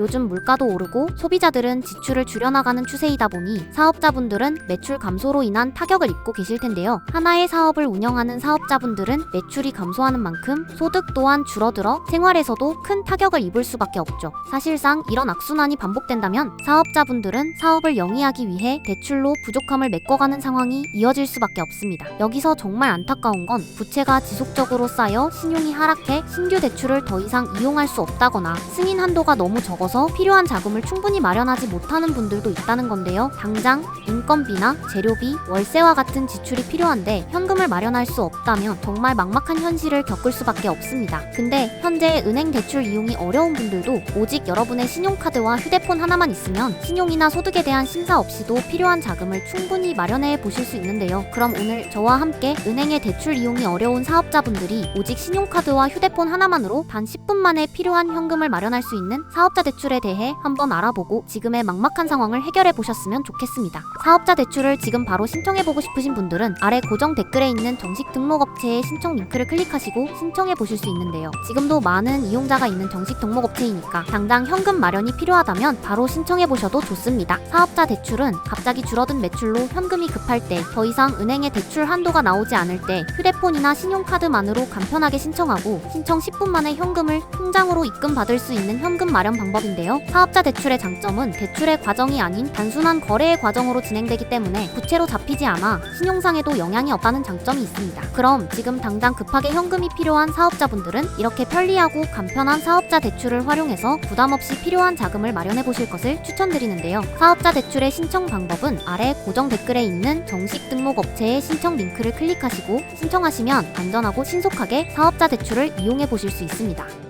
요즘 물가도 오르고 소비자들은 지출을 줄여나가는 추세이다 보니 사업자분들은 매출 감소로 인한 타격을 입고 계실 텐데요. 하나의 사업을 운영하는 사업자분들은 매출이 감소하는 만큼 소득 또한 줄어들어 생활에서도 큰 타격을 입을 수밖에 없죠. 사실상 이런 악순환이 반복된다면 사업자분들은 사업을 영위하기 위해 대출로 부족함을 메꿔가는 상황이 이어질 수밖에 없습니다. 여기서 정말 안타까운 건 부채가 지속적으로 쌓여 신용이 하락해 신규 대출을 더 이상 이용할 수 없다거나 승인 한도가 너무 적어 서 필요한 자금을 충분히 마련하지 못하는 분들도 있다는 건데요. 당장 인건비나 재료비, 월세와 같은 지출이 필요한데 현금을 마련할 수 없다면 정말 막막한 현실을 겪을 수밖에 없습니다. 근데 현재 은행 대출 이용이 어려운 분들도 오직 여러분의 신용카드와 휴대폰 하나만 있으면 신용이나 소득에 대한 심사 없이도 필요한 자금을 충분히 마련해 보실 수 있는데요. 그럼 오늘 저와 함께 은행의 대출 이용이 어려운 사업자분들이 오직 신용카드와 휴대폰 하나만으로 단 10분 만에 필요한 현금을 마련할 수 있는 사업자 대출 에 대해 한번 알아보고 지금의 막막한 상황을 해결해 보셨으면 좋겠습니다. 사업자 대출을 지금 바로 신청해 보고 싶으신 분들은 아래 고정 댓글에 있는 정식 등록업체의 신청 링크를 클릭하시고 신청해 보실 수 있는데요. 지금도 많은 이용자가 있는 정식 등록업체이니까 당장 현금 마련이 필요하다면 바로 신청해 보셔도 좋습니다. 사업자 대출은 갑자기 줄어든 매출로 현금이 급할 때 더 이상 은행에 대출 한도가 나오지 않을 때 휴대폰이나 신용카드만으로 간편하게 신청하고 신청 10분 만에 현금을 통장으로 입금받을 수 있는 현금 마련 방법 인데요. 사업자 대출의 장점은 대출의 과정이 아닌 단순한 거래의 과정으로 진행되기 때문에 부채로 잡히지 않아 신용상에도 영향이 없다는 장점이 있습니다. 그럼 지금 당장 급하게 현금이 필요한 사업자분들은 이렇게 편리하고 간편한 사업자 대출을 활용해서 부담 없이 필요한 자금을 마련해 보실 것을 추천드리는데요. 사업자 대출의 신청 방법은 아래 고정 댓글에 있는 정식 등록 업체의 신청 링크를 클릭하시고 신청하시면 안전하고 신속하게 사업자 대출을 이용해 보실 수 있습니다.